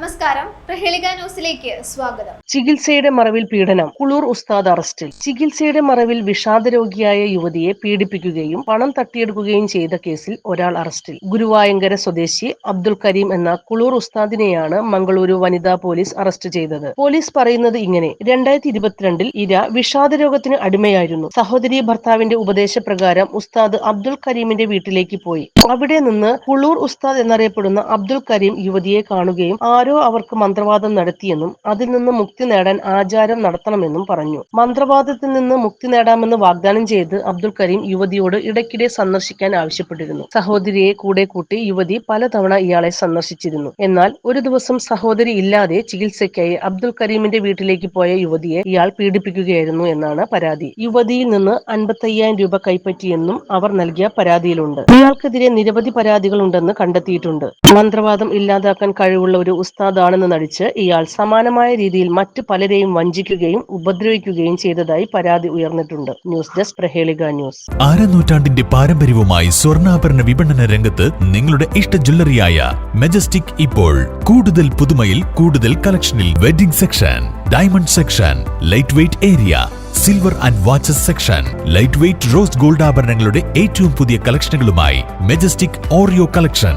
നമസ്കാരം. പ്രഹേളിക ന്യൂസിലേക്ക് സ്വാഗതം. ചികിത്സയുടെ മറവിൽ പീഡനം. കുളൂർ ഉസ്താദ് അറസ്റ്റിൽ. ചികിത്സയുടെ മറവിൽ വിഷാദരോഗിയായ യുവതിയെ പീഡിപ്പിക്കുകയും പണം തട്ടിയെടുക്കുകയും ചെയ്ത കേസിൽ ഒരാൾ അറസ്റ്റിൽ. ഗുരുവായങ്കര സ്വദേശി അബ്ദുൽ കരീം എന്ന കുളൂർ ഉസ്താദിനെയാണ് മംഗളൂരു വനിതാ പോലീസ് അറസ്റ്റ് ചെയ്തത്. പോലീസ് പറയുന്നത് ഇങ്ങനെ. രണ്ടായിരത്തി ഇരുപത്തിരണ്ടിൽ ഇര വിഷാദരോഗത്തിന് അടിമയായിരുന്നു. സഹോദരി ഭർത്താവിന്റെ ഉപദേശപ്രകാരം ഉസ്താദ് അബ്ദുൽ കരീമിന്റെ വീട്ടിലേക്ക് പോയി. അവിടെ നിന്ന് കുളൂർ ഉസ്താദ് എന്നറിയപ്പെടുന്ന അബ്ദുൽ കരീം യുവതിയെ കാണുകയും ആരോ അവർക്ക് മന്ത്രവാദം നടത്തിയെന്നും അതിൽ നിന്ന് മുക്തി നേടാൻ ആചാരം നടത്തണമെന്നും പറഞ്ഞു. മന്ത്രവാദത്തിൽ നിന്ന് മുക്തി നേടാമെന്ന് വാഗ്ദാനം ചെയ്ത് അബ്ദുൽ കരീം യുവതിയോട് ഇടയ്ക്കിടെ സന്ദർശിക്കാൻ ആവശ്യപ്പെട്ടിരുന്നു. സഹോദരിയെ കൂടെ കൂട്ടി യുവതി പലതവണ ഇയാളെ സന്ദർശിച്ചിരുന്നു. എന്നാൽ ഒരു ദിവസം സഹോദരി ഇല്ലാതെ ചികിത്സയ്ക്കായി അബ്ദുൽ കരീമിന്റെ വീട്ടിലേക്ക് പോയ യുവതിയെ ഇയാൾ പീഡിപ്പിക്കുകയായിരുന്നു എന്നാണ് പരാതി. യുവതിയിൽ നിന്ന് അൻപത്തയ്യായിരം രൂപ കൈപ്പറ്റിയെന്നും അവർ നൽകിയ പരാതിയിലുണ്ട്. ഇയാൾക്കെതിരെ നിരവധി പരാതികൾ ഉണ്ടെന്ന് കണ്ടെത്തിയിട്ടുണ്ട്. മന്ത്രവാദം ഇല്ലാതാക്കാൻ കഴിവുള്ള ഒരു ഉസ്താദാണെന്ന് നടിച്ച് ഇയാൾ സമാനമായ രീതിയിൽ മറ്റു പലരെയും വഞ്ചിക്കുകയും ഉപദ്രവിക്കുകയും ചെയ്തതായി പരാതി ഉയർന്നിട്ടുണ്ട്. News desk Prahelika news. അരനൂറ്റാണ്ടിന്റെ പാരമ്പര്യവുമായി സ്വർണാഭരണ വിപണന രംഗത്ത് നിങ്ങളുടെ ഇഷ്ട ജ്വല്ലറിയായ മെജസ്റ്റിക് ഇപ്പോൾ കൂടുതൽ പുതുമയിൽ കൂടുതൽ കളക്ഷനിൽ wedding section diamond section light weight area silver and watches section light weight rose gold ആഭരണങ്ങളുടെ ഏറ്റവും പുതിയ കളക്ഷനുകളുമായി മെജസ്റ്റിക് ഓറിയോ കളക്ഷൻ